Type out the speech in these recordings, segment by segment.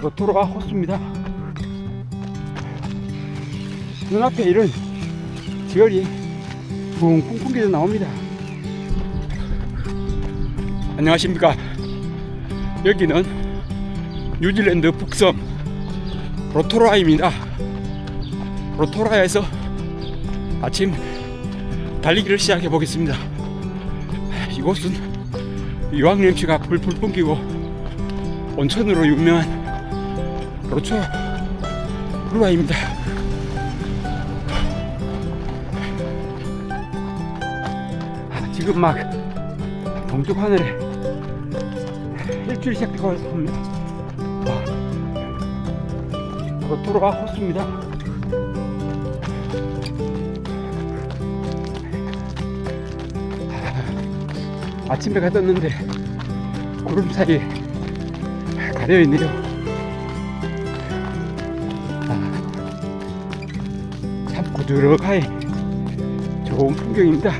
로토로가 호수입니다. 눈앞에 이런 지열이 붕붕 깨져 나옵니다. 안녕하십니까. 여기는 뉴질랜드 북섬 로토라입니다. 로토라에서 아침 달리기를 시작해 보겠습니다. 이곳은 유황냄새가 풀풀 풍기고 온천으로 유명한 로초 루아입니다. 아, 지금 막 동쪽 하늘에 일주일 시작되고 있습니다. 와, 로토로가 호수입니다. 아, 아침 해가 떴는데 구름 사이에 가려 있네요. 고드럭하게 좋은 풍경입니다.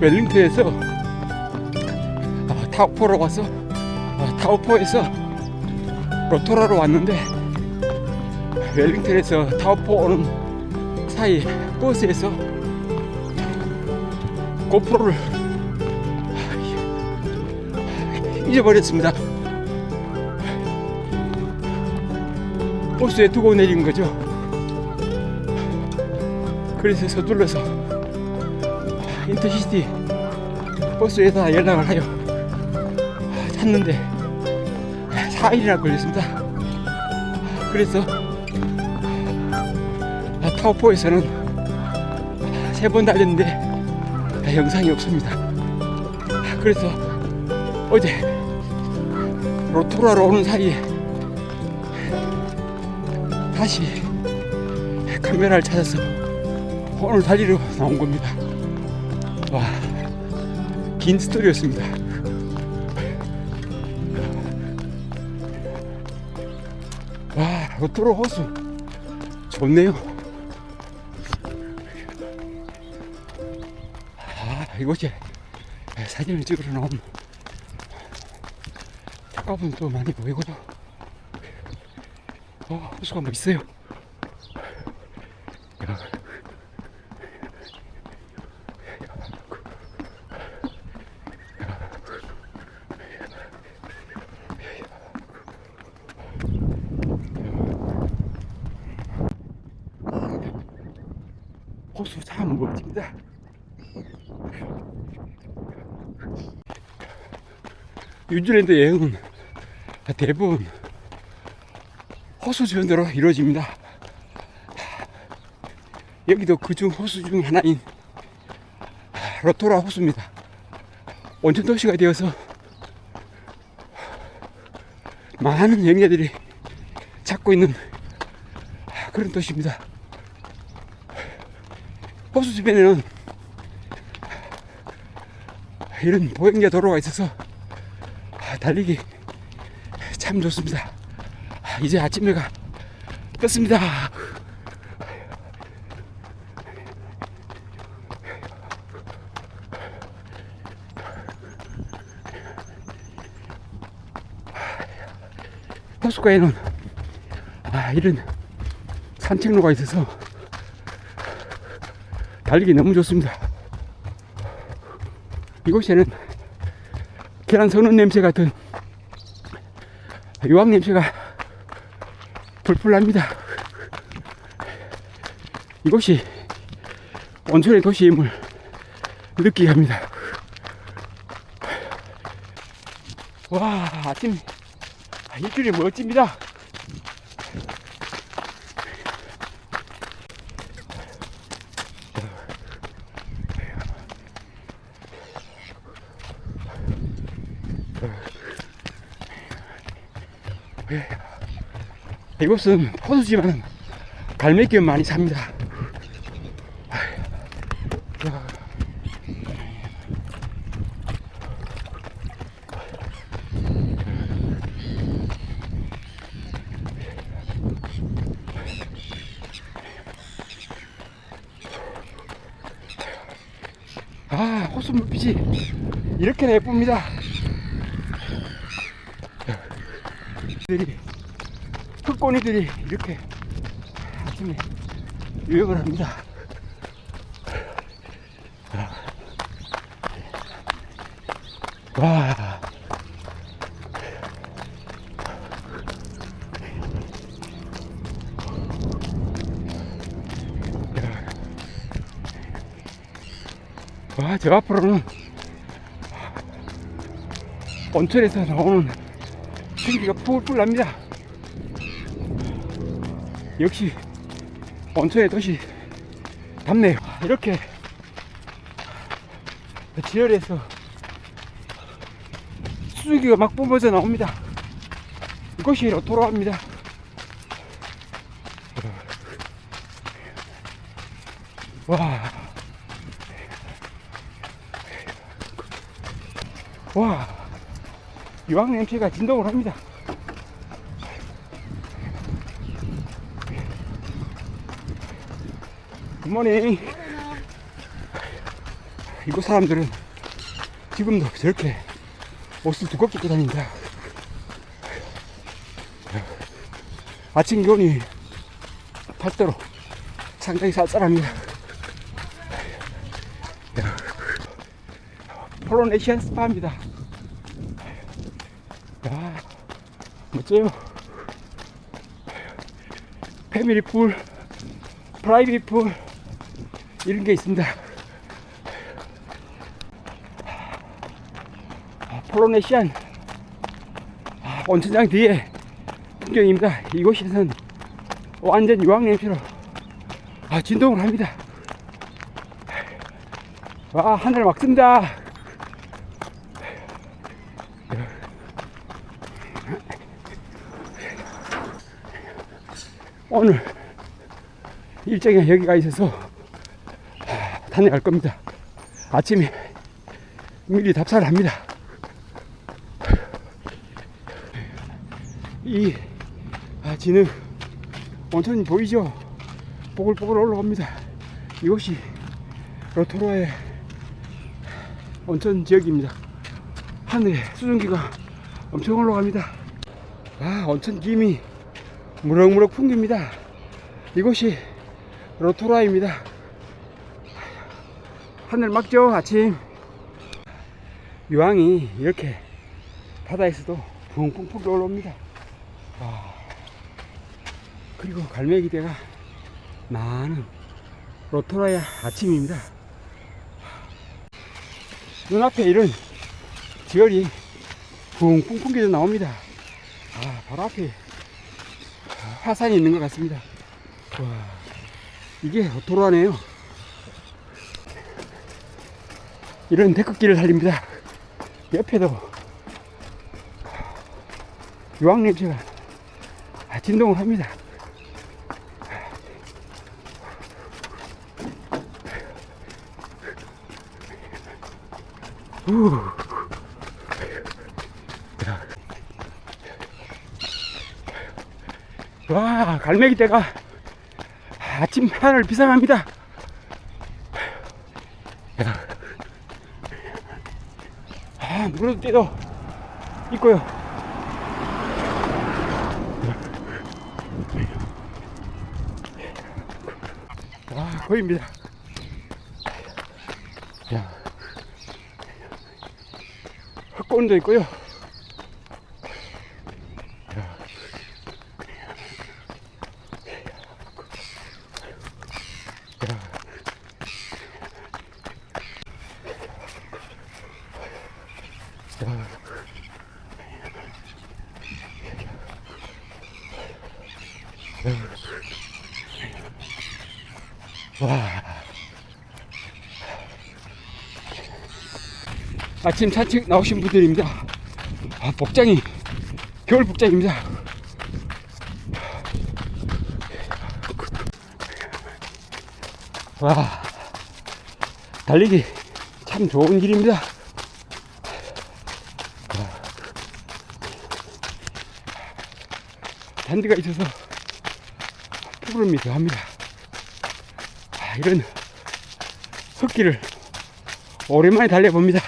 웰링턴에서 아, 타오포로 와서 아, 타오포에서 로토라로 왔는데 웰링턴에서 타오포 오는 사이 버스에서 고프로를 잊어버렸습니다. 버스에 두고 내린 거죠. 그래서 서둘러서 인터시티 버스에다 연락을 하여 탔는데 4일이나 걸렸습니다. 그래서 타오포에서는 세 번 달렸는데 영상이 없습니다. 그래서 어제 로토라로 오는 사이에 다시 카메라를 찾아서 오늘 달리러 나온 겁니다. 와, 긴 스토리였습니다. 와, 로토로 호수 좋네요. 아, 이곳에 사진을 찍으러 나온 작가분도 많이 보이고요. 어, 호수가 뭐 있어요. 야. 호수 참 멋집니다. 뉴질랜드 여행은 대부분 호수 주변으로 이루어집니다. 여기도 그중 호수 중 하나인 로토라 호수입니다. 온천 도시가 되어서 많은 여행자들이 찾고 있는 그런 도시입니다. 호수 주변에는 이런 보행자 도로가 있어서 달리기 참 좋습니다. 이제 아침 해가 떴습니다. 호수가에는 아, 이런 산책로가 있어서 달리기 너무 좋습니다. 이곳에는 계란 서는 냄새 같은 유황 냄새가 풀풀 납니다. 이곳이 온천의 도시임을 느끼게 합니다. 와, 아침 일주일이 멋집니다. 이곳은 호수지만 갈매기만 많이 삽니다. 아, 호수 물빛이 이렇게 예쁩니다. 들이 흙꼬니들이 이렇게 아침에 유역을 합니다. 와. 와, 저 앞으로는 온천에서 나오는 생기가 뿔뿔 납니다. 역시 온천의 도시 답네요. 이렇게 지열에서 수증기가 막 뿜어져 나옵니다. 이것이 로토로합니다. 와. 와. 유황 냄새가 진동을 합니다. 굿모닝. 이곳 사람들은 지금도 저렇게 옷을 두껍게 입고 다닙니다. 아침 기온이 8도로 상당히 쌀쌀합니다. 폴로네시안 스파입니다. 야, 멋져요. 패밀리 풀, 프라이빗 풀, 이런 게 있습니다. 아, 폴로네시안 아, 온천장 뒤에 풍경입니다. 이곳에서는 완전 유황 냄새로 아, 진동을 합니다. 와, 하늘 막 뜬다. 오늘 일정이 여기가 있어서 하, 다녀갈 겁니다. 아침에 미리 답사를 합니다. 이 아, 진흙 온천이 보이죠? 보글보글 올라옵니다. 이곳이 로토로의 온천 지역입니다. 하늘에 수증기가 엄청 올라갑니다. 아, 온천 김이 무럭무럭 풍깁니다. 이곳이 로토라입니다. 하늘 막죠, 아침. 유황이 이렇게 바다에서도 붕붕 올라옵니다. 와. 그리고 갈매기대가 많은 로토라의 아침입니다. 눈앞에 이런 지열이 붕붕 풍겨져 나옵니다. 아, 바로 앞에 화산이 있는 것 같습니다. 와, 이게 로토라네요. 이런 데크길을 달립니다. 옆에도 유황 냄새가 아, 진동을 합니다. 우. 와, 갈매기 떼가 아침 하늘 비상합니다. 아, 누구도 떼도 있고요. 와, 보입니다. 야. 흑곤도 있고요. 와. 아침 산책 나오신 분들입니다. 아, 복장이 겨울 복장입니다. 와, 달리기 참 좋은 길입니다. 잔디가 있어서 푸르름이 더합니다. 아, 이런 흙길을 오랜만에 달려봅니다.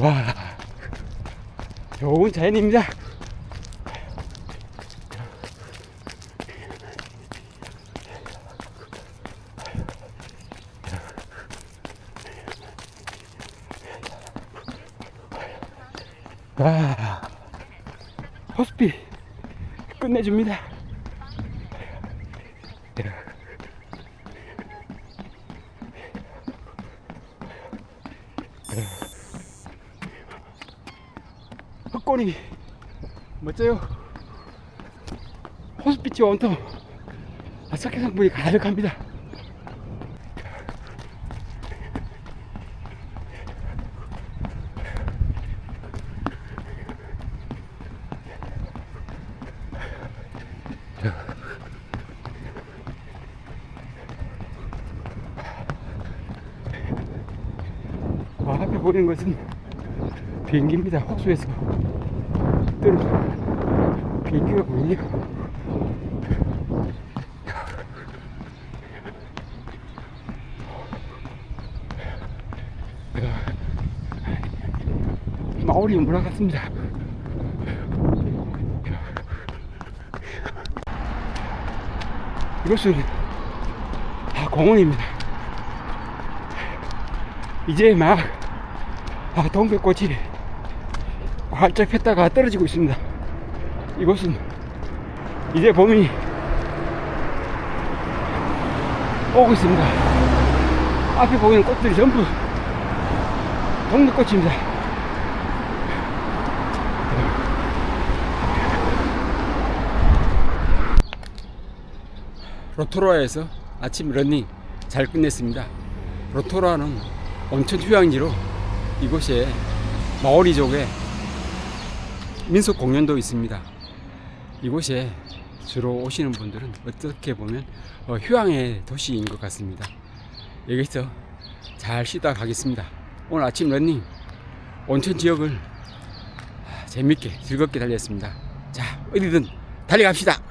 와, 좋은 자연입니다. 와, 호스피 끝내줍니다. 헛골이 멋져요. 호스피치 온통 아삭해 성분이 가득합니다. 보이는 것은 비행기입니다. 호수에서 뜨는 비행기가 보이네요. 마을이 올라갔습니다. 이것은 아, 공원입니다. 이제 막 아, 동백꽃이 활짝 폈다가 떨어지고 있습니다. 이곳은 이제 봄이 오고 있습니다. 앞에 보이는 꽃들이 전부 동백꽃입니다. 로토로아에서 아침 러닝 잘 끝냈습니다. 로토로아는 온천 휴양지로 이곳에 마오리족의 민속 공연도 있습니다. 이곳에 주로 오시는 분들은 어떻게 보면 어, 휴양의 도시인 것 같습니다. 여기서 잘 쉬다 가겠습니다. 오늘 아침 러닝 온천 지역을 아, 재밌게 즐겁게 달렸습니다. 자, 어디든 달려갑시다.